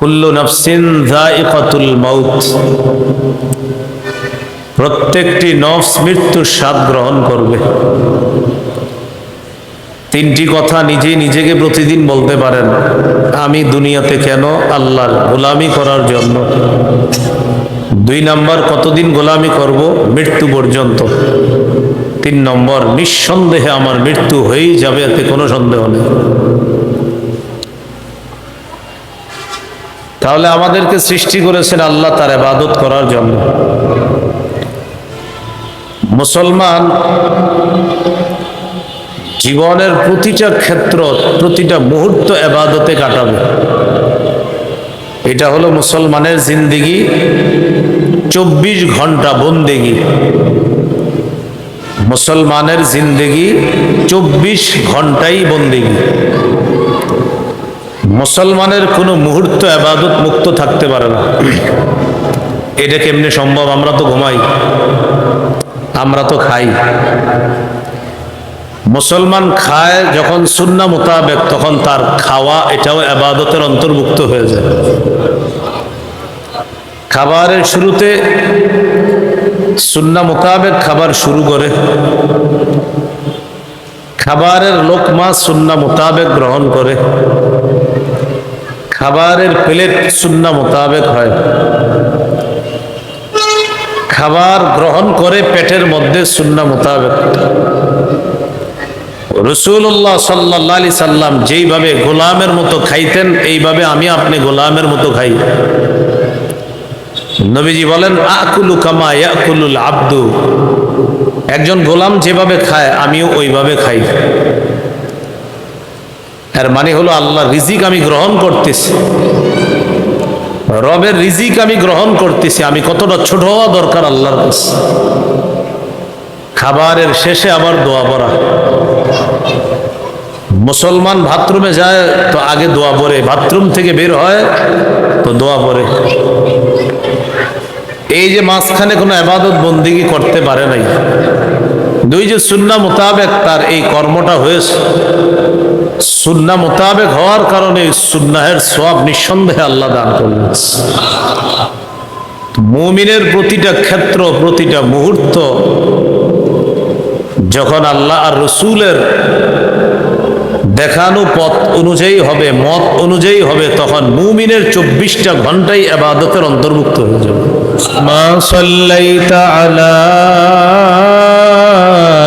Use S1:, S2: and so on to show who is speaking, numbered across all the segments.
S1: কুল্লু নফসিন যায়িকাতুল মাউত। প্রত্যেকটি নফস মৃত্যুর স্বাদ গ্রহণ করবে। তিনটি কথা নিজেই নিজেকে প্রতিদিন বলতে পারেন, আমি দুনিয়াতে কেন আল্লাহর গোলামি করার জন্য? দুই নম্বর, কতদিন গোলামি করব? মৃত্যু পর্যন্ত। তিন নম্বর, নিঃসন্দেহে আমার মৃত্যু হয়েই যাবে, এতে কোনো সন্দেহ নেই। তাহলে আমাদেরকে সৃষ্টি করেছেন আল্লাহ তার আবাদত করার জন্য। মুসলমান জীবনের প্রতিটা ক্ষেত্র, প্রতিটা মুহূর্ত এবাদতে কাটাবে। এটা হলো মুসলমানের জিন্দিগি, চব্বিশ ঘণ্টা বন্দেগি। মুসলমানের জিন্দেগি চব্বিশ ঘন্টাই বন্দেগি। মুসলমানের কোনো মুহূর্ত আবাদত মুক্ত থাকতে পারে না। এটা কেমনি সম্ভব? আমরা তো ঘুমাই। আমরা তো খাই। মুসলমান খায় যখন সুন্না মোতাবেক, তখন তার খাওয়া এটাও আবাদতের অন্তর্ভুক্ত হয়ে যায়। খাবারের শুরুতে সুন্না মোতাবেক খাবার শুরু করে। খাবারের লোকমা সুন্না মোতাবেক গ্রহণ করে। খাবারের প্লেট সুন্না মোতাবেক হয়। খাবার গ্রহণ করে পেটের মধ্যে সুন্না মোতাবেক। রসুল্লাহ সাল্লাহ আলি সাল্লাম যেইভাবে গোলামের মতো খাইতেন, এইভাবে আমি আপনি গোলামের মতো খাই। নবীজি বলেন, আকুলু কামা ইয়াকুলুল আব্দু। একজন গোলাম যেভাবে খায়, আমিও ওইভাবে খাই। এর মানে হলো আল্লাহ রিজিক আমি গ্রহণ করতেছি। রবের রিজিক আমি গ্রহণ করতেছি, আমি কতটা ছোট হওয়া দরকার আল্লাহর কাছে। খাবারের শেষে আবার দোয়া পড়া। মুসলমান বাথরুমে যায় তো আগে দোয়া পড়ে, বাথরুম থেকে বের হয় তো দোয়া পড়ে। এই যে মাঝখানে কোনো আবাদত বন্দিগি করতে পারে নাই। দুই যে সুন্না মোতাবেক তার এই কর্মটা হয়েছে। সুন্না মোতাবেক হওয়ার কারণে সুন্নাহের সব নিঃসন্দেহে আল্লাহ দান করলেন। মুমিনের প্রতিটা ক্ষেত্র, প্রতিটা মুহূর্ত যখন আল্লাহ আর রসুলের দেখানো পথ অনুযায়ী হবে, মত অনুযায়ী হবে, তখন মুমিনের চব্বিশটা ঘন্টাই আবাদতের অন্তর্ভুক্ত হয়ে যাবে। মা সাল্লাইতা আলা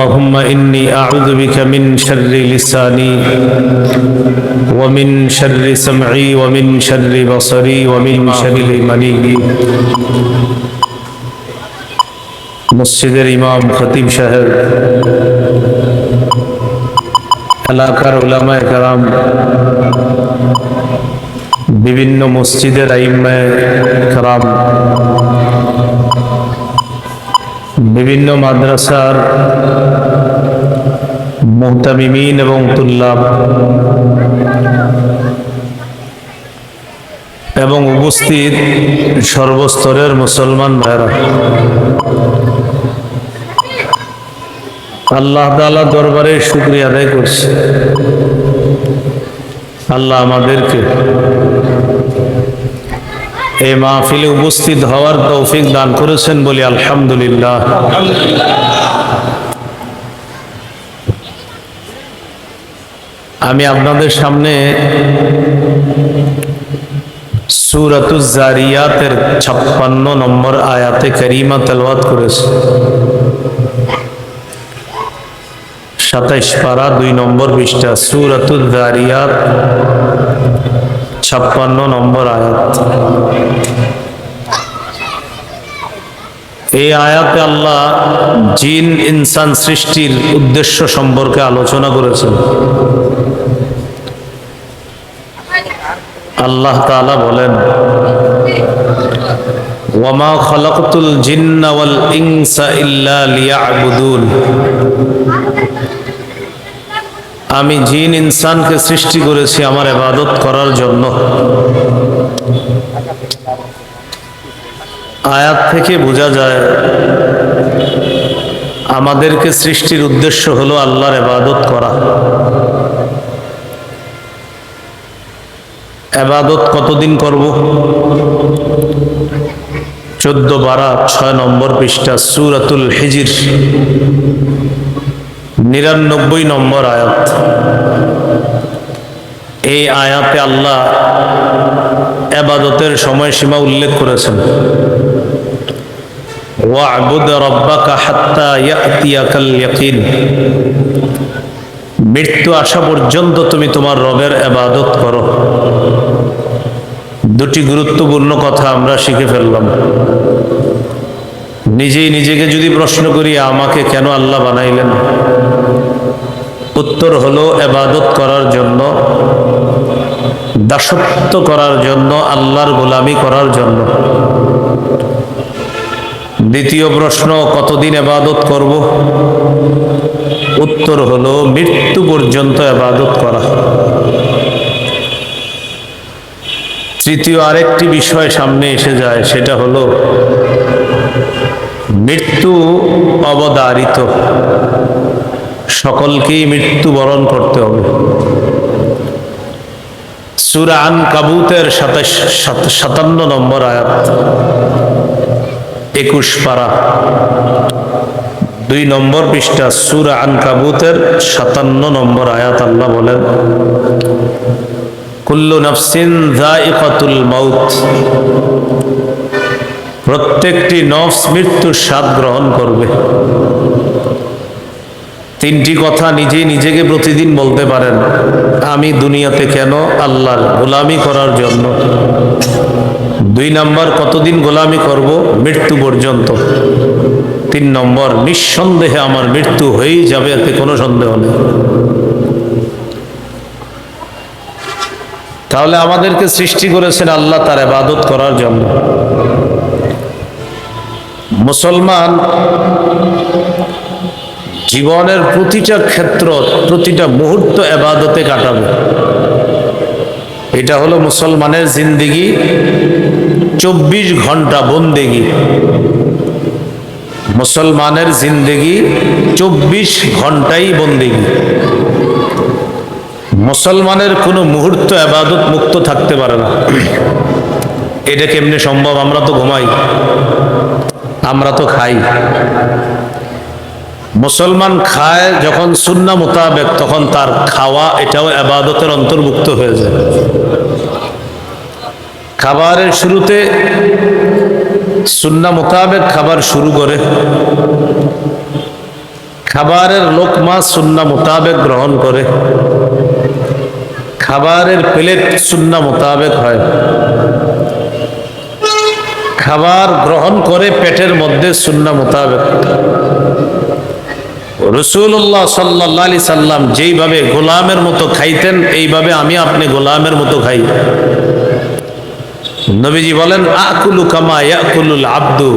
S1: اللهم إني أعوذ بك من شر لساني ومن شر سمعي ومن شر بصري ومن شر مني মসজিদের ইমাম খতিব সাহেব এলাকার ওলামায় কারাম বিভিন্ন মসজিদের আইম্মায় কারাম বিভিন্ন মাদ্রাসার মোহতামিমিন এবং তুল্লাব এবং উপস্থিত সর্বস্তরের মুসলমান ভাইরা আল্লাহ তালা দরবারে শুক্রিয়া আদায় করছি। আল্লাহ আমাদেরকে এই মাহফিলে উপস্থিত হওয়ার তৌফিক দান করেছেন বলি আলহামদুলিল্লাহ। আমি আপনাদের সামনে সুরাতুজ জারিয়াতের ছাপ্পান্ন নম্বর আয়াতে করিমা তেলওয়াত করেছে। সাতাইশ পারা দুই নম্বর পৃষ্ঠা সুরাতুল দারিয়াত ছাপ্পান্ন নম্বর আয়াত। এই আয়াতে আল্লাহ জিন ইনসান সৃষ্টির উদ্দেশ্য সম্পর্কে আলোচনা করেছেন। আল্লাহ তাআলা বলেন, ওয়ামা খলাকতুল জিন্না ওয়াল ইনসা ইল্লা লিয়াবুদুন। আমি জিন ইনসানকে সৃষ্টি করেছি আমার এবাদত করার জন্য। আয়াত থেকে বোঝা যায়, আমাদেরকে সৃষ্টির উদ্দেশ্য হলো আল্লাহর এবাদত করা। এবাদত কতদিন করব? চোদ্দ বারা ছয় নম্বর পৃষ্ঠা, সুরাতুল হিজির। নিরানব্বই নম্বর আয়াত। এই আয়াতে আল্লাহ এবাদতের সময়সীমা উল্লেখ করেছেন। মৃত্যু আসা পর্যন্ত তুমি তোমার রবের এবাদত করো। দুটি গুরুত্বপূর্ণ কথা আমরা শিখে ফেললাম। নিজেই নিজেকে যদি প্রশ্ন করি, আমাকে কেন আল্লাহ বানাইলেন? উত্তর হলো এবাদত করার জন্য, দাসত্ব করার জন্য, আল্লাহর গোলামি করার জন্য। দ্বিতীয় প্রশ্ন, কতদিন এবাদত করব? উত্তর হলো, মৃত্যু পর্যন্ত এবাদত করা। তৃতীয় আরেকটি বিষয় সামনে এসে যায়, সেটা হলো মৃত্যু অবদারিত। সকলকেই মৃত্যু বরণ করতে হবে। সুরান কাবুতের সাতাশ সাতান্ন নম্বর আয়াত। একুশ পারা। দুই নম্বর পৃষ্ঠা, সুরা আন কাবুতের সাতান্ন নম্বর আয়াত আল্লাহ বলেন, কুল্লু নফসিন যায়িকাতুল মাউত। প্রত্যেকটি নফস মৃত্যুর স্বাদ গ্রহণ করবে। তিনটি কথা নিজেই নিজেকে প্রতিদিন বলতে পারেন, আমি দুনিয়াতে কেন আল্লাহর গোলামি করার জন্য? দুই নম্বর, কতদিন গোলামি করব? মৃত্যু পর্যন্ত। তিন নম্বর, নিঃসন্দেহে আমার মৃত্যু হয়েই যাবে, এতে কোনো সন্দেহ নেই। তাহলে আমাদেরকে সৃষ্টি করেছেন আল্লাহ তার ইবাদত করার জন্য। মুসলমান জীবনের প্রতিটা ক্ষেত্র, প্রতিটা মুহূর্ত এবাদতে কাটাবে। এটা হলো মুসলমানের জিন্দিগি, চব্বিশ ঘণ্টা বন্দেগি। মুসলমানের জিন্দেগি চব্বিশ ঘন্টাই বন্দেগি। মুসলমানের কোনো মুহূর্ত আবাদত মুক্ত থাকতে পারে না। এটা কেমনি সম্ভব? আমরা তো ঘুমাই। আমরা তো খাই। মুসলমান খায় যখন সুন্না মোতাবেক, তখন তার খাওয়া এটাও আবাদতের অন্তর্ভুক্ত হয়ে যায়। খাবারের শুরুতে সুন্না মোতাবেক খাবার শুরু করে। খাবারের লোকমা সুন্না মোতাবেক গ্রহণ করে। খাবারের প্লেট সুন্না মোতাবেক হয়। খাবার গ্রহণ করে পেটের মধ্যে সুন্না মোতাবেক। রসুল্লাহ সাল্লাহ আলি সাল্লাম যেইভাবে গোলামের মতো খাইতেন, এইভাবে আমি আপনি গোলামের মতো খাই। নবীজি বলেন, আকুলু কামা ইয়াকুলুল আব্দু।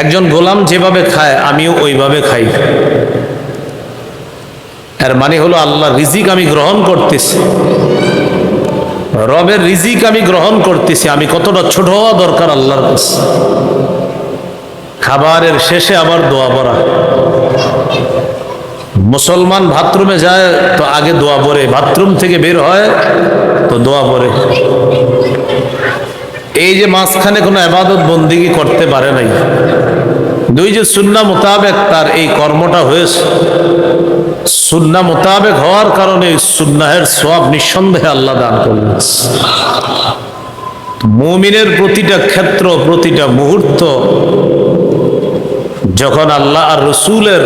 S1: একজন গোলাম যেভাবে খায়, আমিও ওইভাবে খাই। এর মানে হলো আল্লাহ রিজিক আমি গ্রহণ করতেছি। রবের রিজিক আমি গ্রহণ করতেছি, আমি কতটা ছোট হওয়া দরকার আল্লাহর কাছে। খাবারের শেষে আবার দোয়া পড়া। মুসলমান বাথরুমে যায় তো আগে দোয়া পড়ে, বাথরুম থেকে বের হয় তো দোয়া পড়ে। এই যে মাঝখানে কোনো আবাদত বন্দিগি করতে পারে নাই। দুই যে সুন্না মোতাবেক তার এই কর্মটা হয়েছে, সুন্না মোতাবেক হওয়ার কারণে সুন্নাহের সব নিঃসন্দেহে আল্লাহ দান করলেন। মুমিনের প্রতিটা ক্ষেত্র, প্রতিটা মুহূর্ত, যখন আল্লাহ আর রসুলের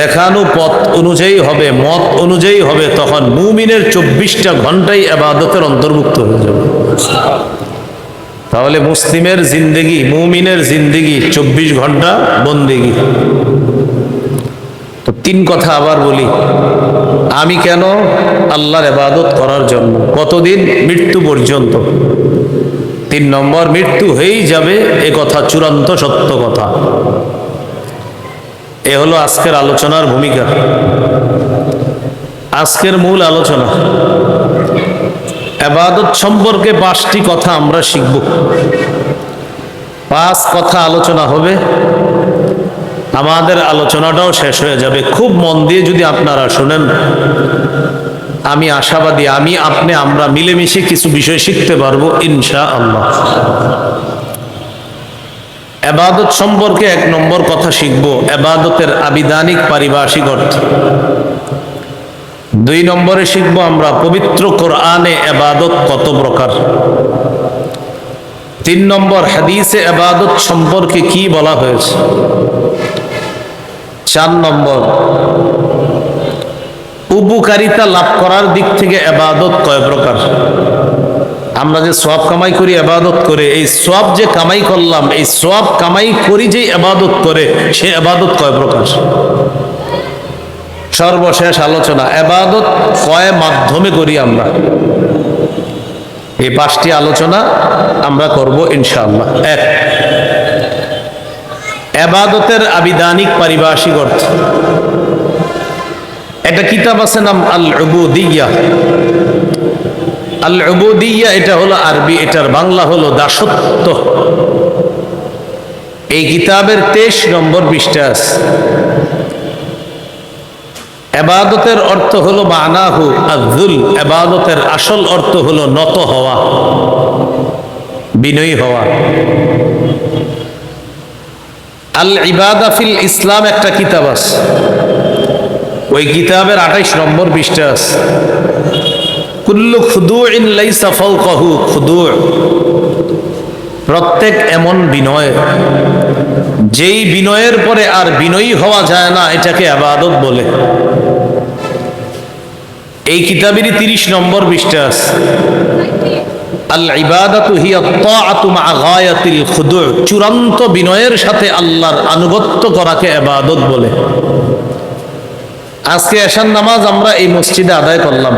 S1: দেখানো পথ অনুযায়ী হবে, মত অনুযায়ী হবে, তখন মুমিনের চব্বিশটা ঘন্টাই আবাদতের অন্তর্ভুক্ত হয়ে যাবে। তাহলে মুসলিমের জিন্দেগি, মুমিনের জিন্দেগি চব্বিশ ঘণ্টা বন্দেগি। তো তিন কথা আবার বলি। আমি কেন আল্লাহর এবাদত করার জন্য? কতদিন? মৃত্যু পর্যন্ত। তিন নম্বর, মৃত্যু হয়েই যাবে এ কথা চূড়ান্ত সত্য কথা। এ হলো আজকের আলোচনার ভূমিকা। আজকের মূল আলোচনা। এবাদত সম্পর্কে পাঁচটি কথা আমরা শিখব। পাঁচ কথা আলোচনা হবে। আমাদের আলোচনাটাও শেষ হয়ে যাবে। খুব মন দিয়ে যদি আপনারা শুনেন, আমি আশাবাদী, আমি, আপনি, আমরা মিলেমিশে কিছু বিষয় শিখতে পারব ইনশা আল্লাহ এবাদত সম্পর্কে এক নম্বর কথা শিখব এবাদতের আবিধানিক পারিভাষিক অর্থ। দুই নম্বরে শিখব আমরা পবিত্র কোরআনে এবাদত কত প্রকার? তিন নম্বর হাদিসে এবাদত সম্পর্কে কি বলা হয়েছে? চার নম্বর, উপকারিতা লাভ করার দিক থেকে এবাদত কয় প্রকার? আমরা যে সব কামাই করি আবাদত করে, এই সব যে কামাই করলাম, এই সব কামাই করি যে আবাদত করে, সে আবাদত কয় প্রকার? সর্বশেষ আলোচনা, এবাদত কয় মাধ্যমে করি আমরা? এই পাঁচটি আলোচনা আমরা করব ইনশাআল্লাহ। এক, এবাদতের আবিধানিক পারিভাষিক অর্থ। একটা কিতাব আছে নাম আল উবুদিয়া আল উবুদিয়া এটা হলো আরবি, এটার বাংলা হলো দাসত্ব। এই কিতাবের তেইশ নম্বর পৃষ্ঠা আছে। এবাদতের অর্থ হলো মানাহু আজুল এবাদতের আসল অর্থ হলো নত হওয়া, বিনয়ী হওয়া। আল ইবাদাফিল ইসলাম একটা কিতাব আছে। ওই কিতাবের আঠাইশ নম্বর পৃষ্ঠা আছে। কুল্লু খুদু ইন লাইসা ফাওকাহু, খুদু। প্রত্যেক এমন বিনয়, যেই বিনয়ের পরে আর বিনয়ী হওয়া যায় না, এটাকে আবাদত বলে। এই কিতাবেরই তিরিশ নম্বর পৃষ্ঠা আছে। আল ইবাদাতু চূড়ান্ত বিনয়ের সাথে আল্লাহর আনুগত্য করাকে ইবাদত বলে। আজকে এশার নামাজ আমরা এই মসজিদে আদায় করলাম।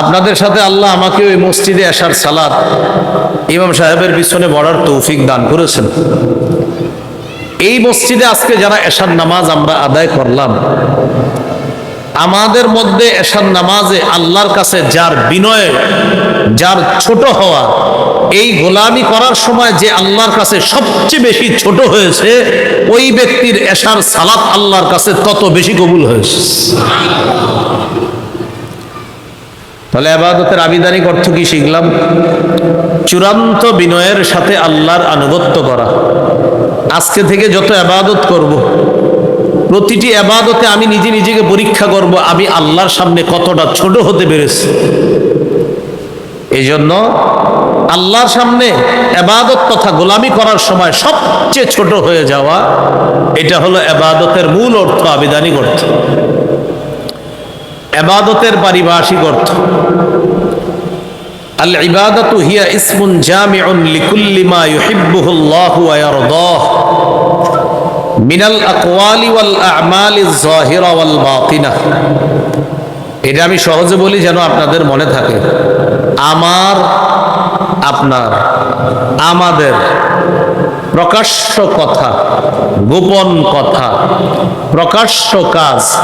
S1: আপনাদের সাথে আল্লাহ আমাকে ওই মসজিদে আসার সালাদ ইমাম সাহেবের পিছনে বড়ার তৌফিক দান করেছেন। এই মসজিদে আজকে যারা এশার নামাজ আমরা আদায় করলাম আমাদের মধ্যে এশার নামাজে আল্লাহর কাছে যার বিনয়, যার ছোট হওয়া, এই গোলামি করার সময় যে আল্লাহর কাছে সবচেয়ে বেশি ছোট হয়েছে, ওই ব্যক্তির এশার সালাত আল্লাহর কাছে তত বেশি কবুল হয়েছে তাহলে আবাদতের আবিধানিক অর্থ কি শিখলাম চূড়ান্ত বিনয়ের সাথে আল্লাহর আনুগত্য করা আজকে থেকে যত আবাদত করব। প্রতিটি আবাদতে আমি নিজে নিজেকে পরীক্ষা করব, আমি আল্লাহর সামনে কতটা ছোট হতে পেরেছি। এই জন্য আল্লাহর সামনে আবাদত তথা গোলামি করার সময় সবচেয়ে ছোট হয়ে যাওয়া, এটা হলো আবাদতের মূল অর্থ আবিধানিক অর্থ। আবাদতের পারিভাষিক অর্থ। আল ইবাদতু হিয়া ইসমুন জামিউন লিকুল্লি মা ইউহিব্বুহু আল্লাহু ওয়া ইয়ারদাহ। মিনাল আকওয়ালি ওয়াল আ'মালি যাহিরা ওয়াল বাতিনা। এটা আমি সহজে বলি যেন আপনাদের মনে থাকে। আমার, আপনার, আমাদের প্রকাশ্য কথা, গোপন কথা, প্রকাশ্য কাজ,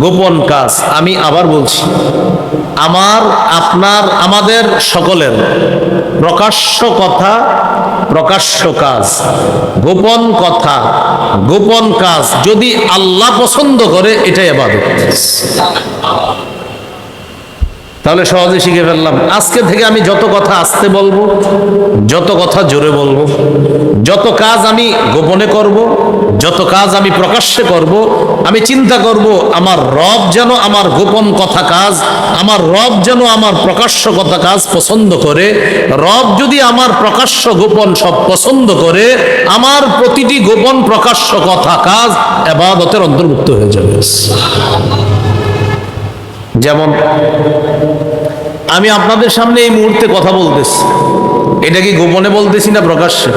S1: গোপন কাজ আমি আবার বলছি। আমার, আপনার, আমাদের সকলের প্রকাশ্য কথা প্রকাশ্য কাজ, গোপন কথা, গোপন কাজ, যদি আল্লাহ পছন্দ করে, এটাই আবাদত। তাহলে সহজে শিখে ফেললাম, আজকে থেকে আমি যত কথা আসতে বলব, যত কথা জোরে বলব, যত কাজ আমি গোপনে করব যত কাজ আমি প্রকাশ্যে করব, আমি চিন্তা করব, আমার রব যেন আমার গোপন কথা কাজ, আমার রব যেন আমার প্রকাশ্য কথা কাজ পছন্দ করে, রব যদি আমার প্রকাশ্য গোপন সব পছন্দ করে, আমার প্রতিটি গোপন প্রকাশ্য কথা কাজ এবাদতের অন্তর্ভুক্ত হয়ে যাবে। যেমন, আমি আপনাদের সামনে এই মুহূর্তে কথা বলতেছি। এটা কি গোপনে বলতেছি না প্রকাশ্যে?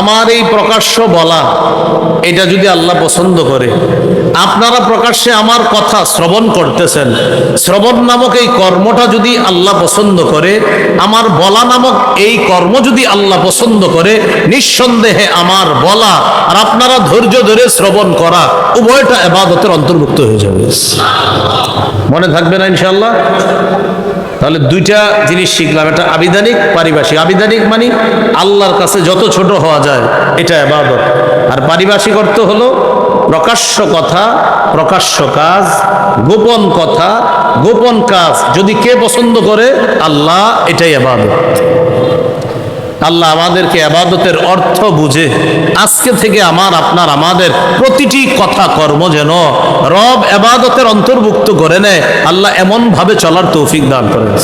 S1: আমার এই প্রকাশ্য বলা, এটা যদি আল্লাহ পছন্দ করে, আপনারা প্রকাশ্যে আমার কথা শ্রবণ করতেছেন, শ্রবণ নামক এই কর্মটা যদি আল্লাহ পছন্দ করে, আমার বলা নামক এই কর্ম যদি আল্লাহ পছন্দ করে, নিঃসন্দেহে আমার বলা আর আপনারা ধৈর্য ধরে শ্রবণ করা, উভয়টা এবাদতের অন্তর্ভুক্ত হয়ে যাবে। মনে থাকবে না ইনশাল্লাহ তাহলে দুইটা জিনিস শিখলাম। এটা আবিধানিক, পারিভাষিক। আবিধানিক মানে আল্লাহর কাছে যত ছোট হওয়া যায়, এটা আবাদত। আর পারিভাষিক অর্থ হলো প্রকাশ্য কথা, প্রকাশ্য কাজ, গোপন কথা, গোপন কাজ। যদি কে পছন্দ করে, আল্লাহ এটাই এবাদত আল্লাহ আমাদেরকে আবাদতের অর্থ বুঝে। আজকে থেকে আমার, আপনার, আমাদের প্রতিটি কথা কর্ম যেন রব আবাদতের অন্তর্ভুক্ত করে নেয়। আল্লাহ এমন ভাবে চলার তৌফিক দান করেন।